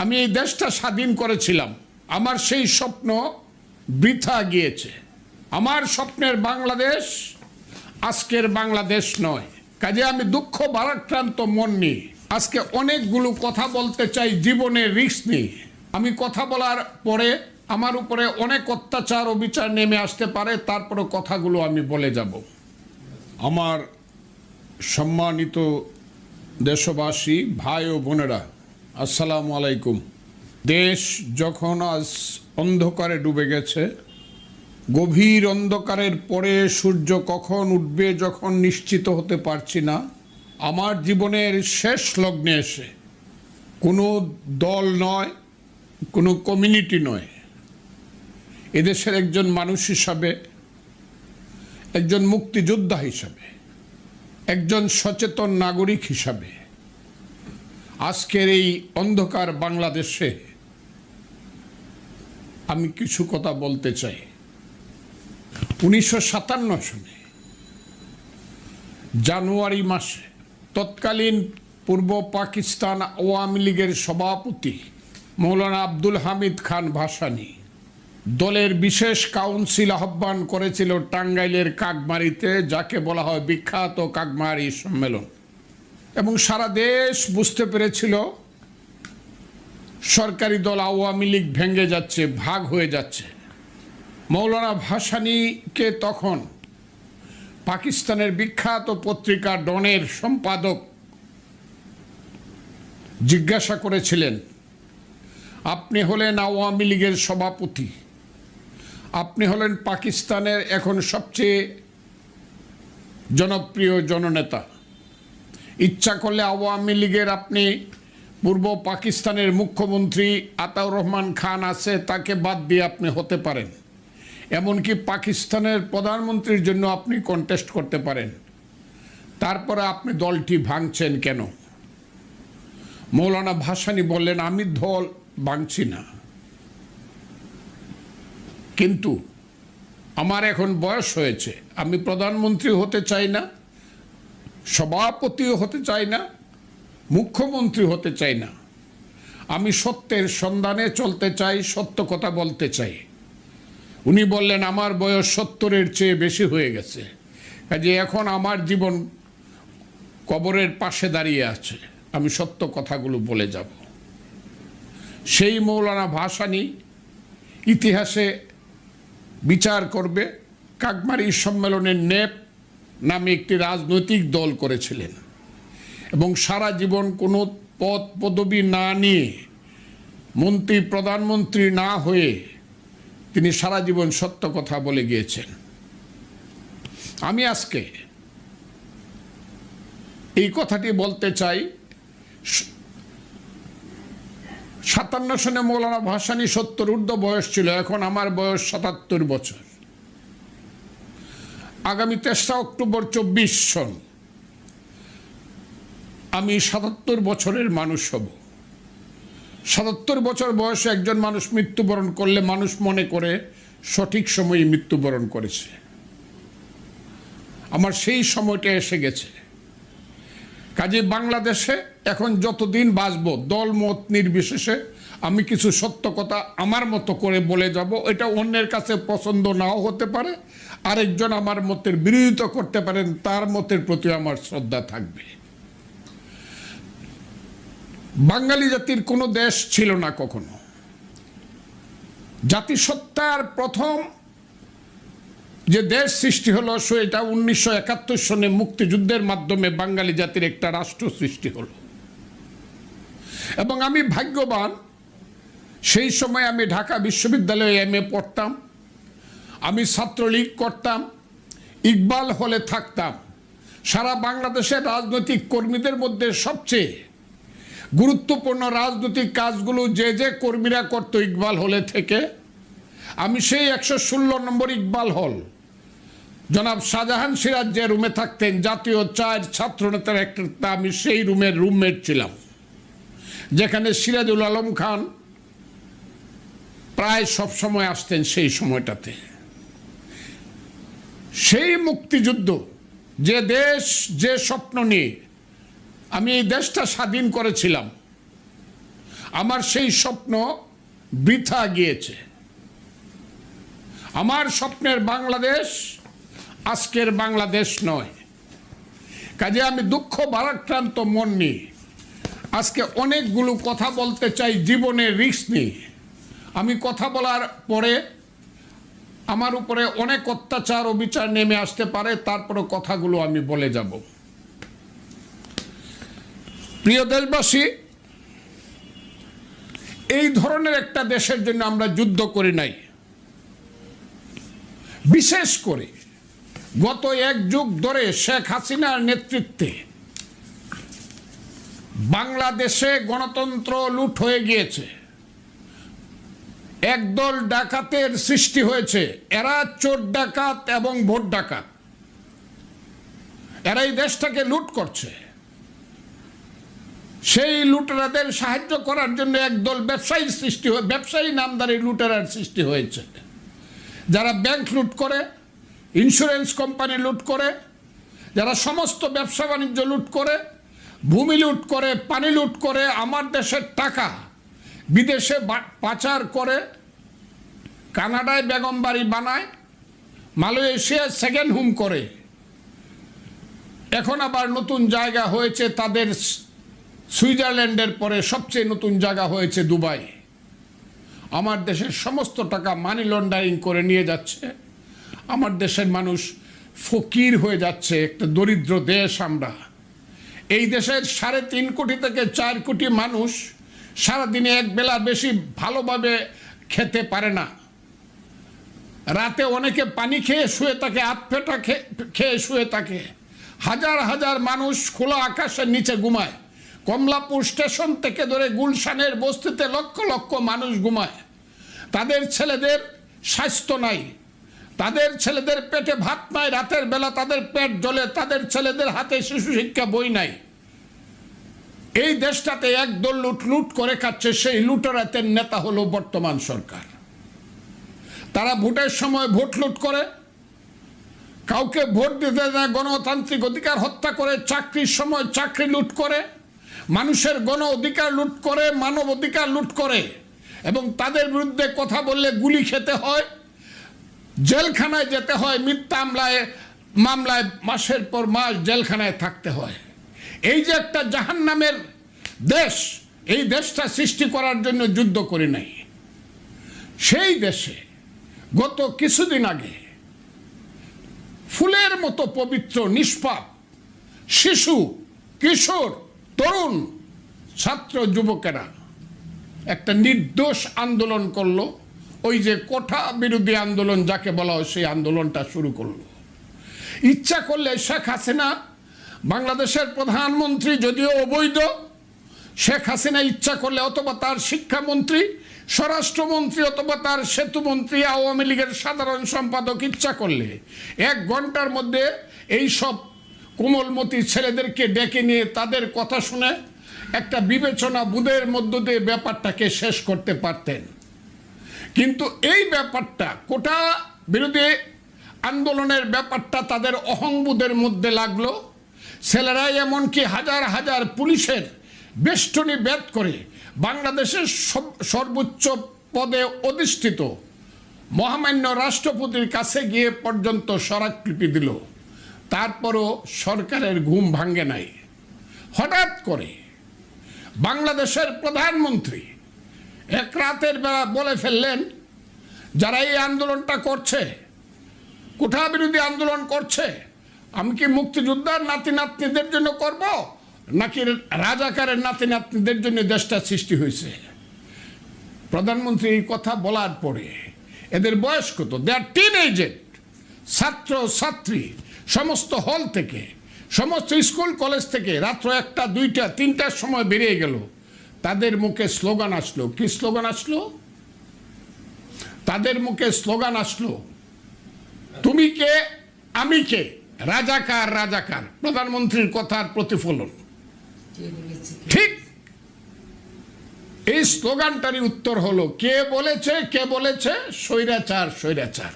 আমি এই দেশটা স্বাধীন করেছিলাম। আমার সেই স্বপ্ন বৃথা গিয়েছে। আমার স্বপ্নের বাংলাদেশ আজকের বাংলাদেশ নয়। কাজে আমি দুঃখ ভারাক্রান্ত মন নিয়ে আজকে অনেকগুলো কথা বলতে চাই, জীবনে রিস্ক নিয়ে। আমি কথা বলার পরে আমার উপরে অনেক অত্যাচার ও বিচার নেমে আসতে পারে তারপরে কথাগুলো আমি বলে যাব। আমার সম্মানিত দেশবাসী, ভাই ও বোনেরা আসসালামু আলাইকুম। দেশ যখন আজ অন্ধকারে ডুবে গেছে, গভীর অন্ধকারের পরে সূর্য কখন উঠবে যখন নিশ্চিত হতে পারছি না, আমার জীবনের শেষ লগ্নে এসে, কোনো দল নয়, কোনো কমিউনিটি নয়, এদেশের একজন মানুষ হিসাবে, একজন মুক্তিযোদ্ধা হিসাবে, একজন সচেতন নাগরিক হিসাবে আজকের এই অন্ধকার বাংলাদেশে আমি কিছু কথা বলতে চাই। উনিশশো সাতান্ন জানুয়ারি মাসে তৎকালীন পূর্ব পাকিস্তান আওয়ামী লীগের সভাপতি মৌলানা আব্দুল হামিদ খান ভাসানী দলের বিশেষ কাউন্সিল আহ্বান করেছিল টাঙ্গাইলের কাকমারিতে, যাকে বলা হয় বিখ্যাত কাকমারি সম্মেলন। এবং সারা দেশ বুঝতে পেরেছিল সরকারি দল আওয়ামী লীগ ভেঙে যাচ্ছে, ভাগ হয়ে যাচ্ছে। মৌলানা ভাসানীকে তখন পাকিস্তানের বিখ্যাত পত্রিকা ডনের সম্পাদক জিজ্ঞাসা করেছিলেন, আপনি হলেন আওয়ামী লীগের সভাপতি। আপনি হলেন পাকিস্তানের এখন সবচেয়ে জনপ্রিয় জননেতা। ইচ্ছা করলে আওয়ামী লীগের আপনি পূর্ব পাকিস্তানের মুখ্যমন্ত্রী আতাউর রহমান খান আছে, তাকে বাদ দিয়ে আপনি হতে পারেন। এমনকি পাকিস্তানের প্রধানমন্ত্রীর জন্য আপনি কন্টেস্ট করতে পারেন। তারপরে আপনি দলটি ভাঙছেন কেন? মৌলানা ভাসানী বললেন, আমি দল ভাঙছি না। কিন্তু আমার এখন বয়স হয়েছে। আমি প্রধানমন্ত্রী হতে চাই না। সভাপতিও হতে চাই না, মুখ্যমন্ত্রী হতে চাই না। আমি সত্যের সন্ধানে চলতে চাই, সত্য কথা বলতে চাই। উনি বললেন, আমার বয়স সত্তরের চেয়ে বেশি হয়ে গেছে। কাজে এখন আমার জীবন কবরের পাশে দাঁড়িয়ে আছে। আমি সত্য কথাগুলো বলে যাব। সেই মৌলানা ভাসানী ইতিহাসে বিচার করবে, কাকমারি সম্মেলনের নেপ নামে একটি রাজনৈতিক দল করেছিলেন। এবং সারা জীবন কোনো পদ পদবি না নিয়ে মন্ত্রী, প্রধানমন্ত্রী না হয়ে তিনি সারা জীবন সত্য কথা বলে গিয়েছেন। আমি আজকে এই কথাটি বলতে চাই। সাতান্ন সনে মৌলানা ভাসানী সত্তর ঊর্ধ্ব বয়স ছিল, এখন আমার বয়স সাতাত্তর বছর। আগামী তেসরা অক্টোবর চব্বিশ সন আমি সাতাত্তর বছরের মানুষ হব। সাতাত্তর বছর বয়সে একজন মানুষ মৃত্যুবরণ করলে মানুষ মনে করে সঠিক সময়ে মৃত্যুবরণ করেছে। আমার সেই সময়টা এসে গেছে। কাজে বাংলাদেশে এখন যতদিন বাঁচব দল মত নির্বিশেষে আমি কিছু সত্য কথা আমার মতো করে বলে যাব। এটা অন্যের কাছে পছন্দ নাও হতে পারে আরেকজন আমার মতের বিরোধিতা করতে পারেন, তার মতের প্রতি আমার শ্রদ্ধা থাকবে। বাঙালি জাতির কোনো দেশ ছিল না কখনো। জাতিসত্তার প্রথম যে দেশ সৃষ্টি হলো সেটা উনিশশো একাত্তর সনে মুক্তিযুদ্ধের মাধ্যমে বাঙালি জাতির একটা রাষ্ট্র সৃষ্টি হলো। এবং আমি ভাগ্যবান, সেই সময় আমি ঢাকা বিশ্ববিদ্যালয়ে এম এ পড়তাম। আমি ছাত্রলীগ করতাম, ইকবাল হলে থাকতাম। সারা বাংলাদেশের রাজনৈতিক কর্মীদের মধ্যে সবচেয়ে গুরুত্বপূর্ণ রাজনৈতিক কাজগুলো যে যে কর্মীরা করত ইকবাল হলে থেকে, আমি সেই একশো ষোলো নম্বর ইকবাল হল। জনাব শাহজাহান সিরাজ যে রুমে থাকতেন, জাতীয় চার ছাত্রনেতার একটা আমি সেই রুমের রুমমেট ছিলাম। যেখানে সিরাজুল আলম খান প্রায় সব সময় আসতেন সেই সময়টাতে। সেই মুক্তিযুদ্ধ, যে দেশ, যে স্বপ্ন নিয়ে আমি এই দেশটা স্বাধীন করেছিলাম, আমার সেই স্বপ্ন বৃথা গিয়েছে। আমার স্বপ্নের বাংলাদেশ আজকের বাংলাদেশ নয়। কাজে আমি দুঃখ ভারাক্রান্ত মন নিয়ে আজকে অনেকগুলো কথা বলতে চাই, জীবনের রিস্ক নিয়ে। আমি কথা বলার পরে আমার উপরে অনেক অত্যাচার ও বিচার নেমে আসতে পারে তারপরে কথাগুলো আমি বলে যাব। প্রিয় দেশবাসী, এই ধরনের একটা দেশের জন্য আমরা যুদ্ধ করি নাই। বিশেষ করে গত এক যুগ ধরে শেখ হাসিনার নেতৃত্বে বাংলাদেশে গণতন্ত্র লুট হয়ে গিয়েছে। একদল ডাকাতের সৃষ্টি হয়েছে। এরা চোর ডাকাত এবং ভোট ডাকাত। এরা এই দেশটাকে লুট করছে। সেই লুটেরাদের সাহায্য করার জন্য একদল ব্যবসায়ীর সৃষ্টি হয়ে ব্যবসায়ী নামদারি লুটেরার সৃষ্টি হয়েছে। যারা ব্যাংক লুট করে, ইন্স্যুরেন্স কোম্পানি লুট করে, যারা সমস্ত ব্যবসা বাণিজ্য লুট করে, ভূমি লুট করে, পানি লুট করে, আমার দেশের টাকা বিদেশে পাচার করে, কানাডায় বেগম বাড়ি বানায়, মালয়েশিয়ায় সেকেন্ড হোম করে। এখন আবার নতুন জায়গা হয়েছে তাদের সুইজারল্যান্ডের পরে সবচেয়ে নতুন জায়গা হয়েছে দুবাই। আমার দেশের সমস্ত টাকা মানি লন্ডারিং করে নিয়ে যাচ্ছে। আমার দেশের মানুষ ফকির হয়ে যাচ্ছে, একটা দরিদ্র দেশ আমরা। এই দেশের সাড়ে তিন কোটি থেকে চার কোটি মানুষ সারাদিনে এক বেলা বেশি ভালোভাবে খেতে পারে না। রাতে অনেকে পানি খেয়ে শুয়ে থাকে আত ফেটা খেয়ে শুয়ে থাকে। হাজার হাজার মানুষ খোলা আকাশের নিচে ঘুমায়। কমলাপুর স্টেশন থেকে ধরে গুলশানের বস্তিতে লক্ষ লক্ষ মানুষ ঘুমায়। তাদের ছেলেদের স্বাস্থ্য নাই। তাদের ছেলেদের পেটে ভাত নাই, রাতের বেলা তাদের পেট জ্বলে, তাদের ছেলেদের হাতে শিশু শিক্ষা বই নাই। এই দেশটাতে একদল লুট লুট করে খাচ্ছে, সেই লুটেরাতের নেতা হলো বর্তমান সরকার। তারা ভোটের সময় ভোট লুট করে, কাউকে ভোট দিতে না গণতান্ত্রিক অধিকার হত্যা করে, চাকরির সময় চাকরি লুট করে, মানুষের গণ অধিকার লুট করে, মানব অধিকার লুট করে, এবং তাদের বিরুদ্ধে কথা বললে গুলি খেতে হয়, জেলখানায় যেতে হয়, মিথ্যা মামলায় মামলায় মাসের পর মাস জেলখানায় থাকতে হয়। এই যে একটা জাহান্নামের দেশ, এই দেশটা সৃষ্টি করার জন্য যুদ্ধ করি নাই। সেই দেশে গত কিছুদিন আগে ফুলের মতো পবিত্র, নিষ্পাপ শিশু, কিশোর, তরুণ ছাত্র, যুবকেরা একটা নির্দোষ আন্দোলন করল। ওই যে কোঠা বিরোধী আন্দোলন, যাকে বলা হয় সেই আন্দোলনটা শুরু করল। ইচ্ছা করলে শেখ হাসিনা বাংলাদেশের প্রধানমন্ত্রী যদিও অবৈধ, শেখ হাসিনা ইচ্ছা করলে অথবা তার শিক্ষামন্ত্রী, স্বরাষ্ট্রমন্ত্রী অথবা তার সেতুমন্ত্রী আওয়ামী লীগের সাধারণ সম্পাদক ইচ্ছা করলে এক ঘণ্টার মধ্যে এই সব কোমলমতি ছেলেদেরকে ডেকে নিয়ে তাদের কথা শুনে একটা বিবেচনা বুধের মধ্য দিয়ে ব্যাপারটাকে শেষ করতে পারতেন। কিন্তু এই ব্যাপারটা, কোটা বিরোধী আন্দোলনের ব্যাপারটা তাদের অহংবোধের মধ্যে লাগল। ছেলেরাই এমনকি হাজার হাজার পুলিশের বেষ্টনী বেদ করে বাংলাদেশের সর্বোচ্চ পদে অধিষ্ঠিত মহামান্য রাষ্ট্রপতির কাছে গিয়ে পর্যন্ত স্বরাকৃতি দিল। তারপরও সরকারের ঘুম ভাঙ্গে নাই। হঠাৎ করে বাংলাদেশের প্রধানমন্ত্রী এক রাতের বেলা বলে ফেললেন, যারা এই আন্দোলনটা করছে কোঠা বিরোধী আন্দোলন করছে আমি কি মুক্তিযোদ্ধার নাতি নাতনিদের জন্য করব? নাকি রাজাকারের নাতি নাতনিদের জন্য দেশটা সৃষ্টি হয়েছে? প্রধানমন্ত্রী এই কথা বলার পরে এদের বয়স কত? দে আর টিন এজেন্ট ছাত্র, ছাত্রী, সমস্ত হল থেকে, সমস্ত স্কুল, কলেজ থেকে রাত্র একটা, দুইটা, তিনটার সময় বেরিয়ে গেল। তাদের মুখে স্লোগান আসলো। কি স্লোগান আসলো? তাদের মুখে স্লোগান আসলো, তুমি কে? আমি কে? রাজাকার রাজাকার প্রধানমন্ত্রীর কথার প্রতিফলন? ঠিক। এই স্লোগানটারই উত্তর হলো কে বলেছে কে বলেছে? স্বৈরাচার স্বৈরাচার।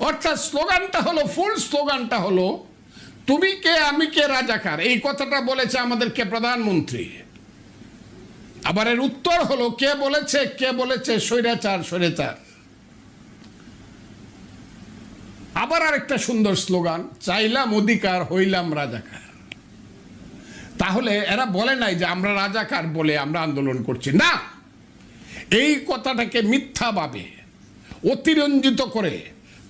অর্থাৎ স্লোগানটা হলো ফুল স্লোগানটা হলো তুমি কে আমি কে রাজাকার? এই কথাটা বলেছে আমাদেরকে প্রধানমন্ত্রী। আবার এর উত্তর হলো কে বলেছে কে বলেছে? স্বৈরাচার স্বৈরাচার। আবার আরেকটা সুন্দর স্লোগান, চাইলাম অধিকার, হইলাম রাজাকার। তাহলে এরা বলে নাই যে আমরা রাজাকার বলে আমরা আন্দোলন করছি। না! এই কথাটাকে মিথ্যাভাবে অতিরঞ্জিত করে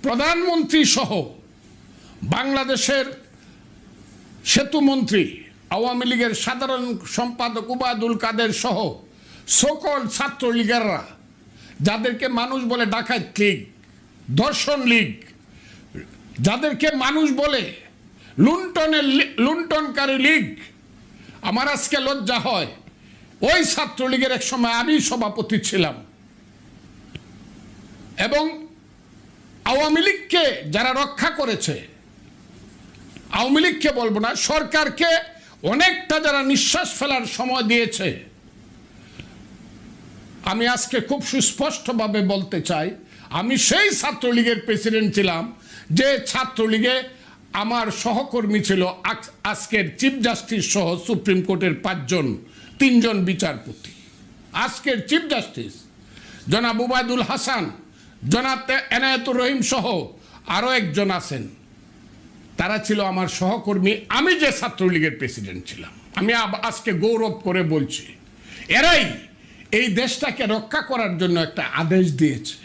প্রধানমন্ত্রী সহ বাংলাদেশের সেতুমন্ত্রী আওয়ামী লীগের সাধারণ সম্পাদক উবায়দুল কাদের সহ সকল ছাত্রলীগেররা, যাদেরকে মানুষ বলে ডাকাত লীগ দর্শন লীগ যাদেরকে মানুষ বলে, লুণ্ঠনের লুণ্ঠনকারী লীগ, আমার আজকে লজ্জা হয়। ওই ছাত্রলীগের এক সময় আমি সভাপতি ছিলাম। এবং আওয়ামী লীগকে যারা রক্ষা করেছে, আওয়ামী লীগকে বলব না, সরকারকে অনেকটা যারা নিঃশ্বাস ফেলার সময় দিয়েছে। আমি আজকে খুব সুস্পষ্টভাবে বলতে চাই, আমি সেই ছাত্রলীগের প্রেসিডেন্ট ছিলাম যে ছাত্রলীগে আমার সহকর্মী ছিল আজকের চিফ জাস্টিস সহ সুপ্রিম কোর্টের পাঁচজন, তিনজন বিচারপতি। আজকের চিফ জাস্টিস জনাব উবায়দুল হাসান, জনাব এনায়েতুর রহিম সহ আরও একজন আছেন। তারা ছিল আমার সহকর্মী। আমি যে ছাত্রলীগের প্রেসিডেন্ট ছিলাম। আমি আজকে গৌরব করে বলছি, এরাই এই দেশটাকে রক্ষা করার জন্য একটা আদেশ দিয়েছে।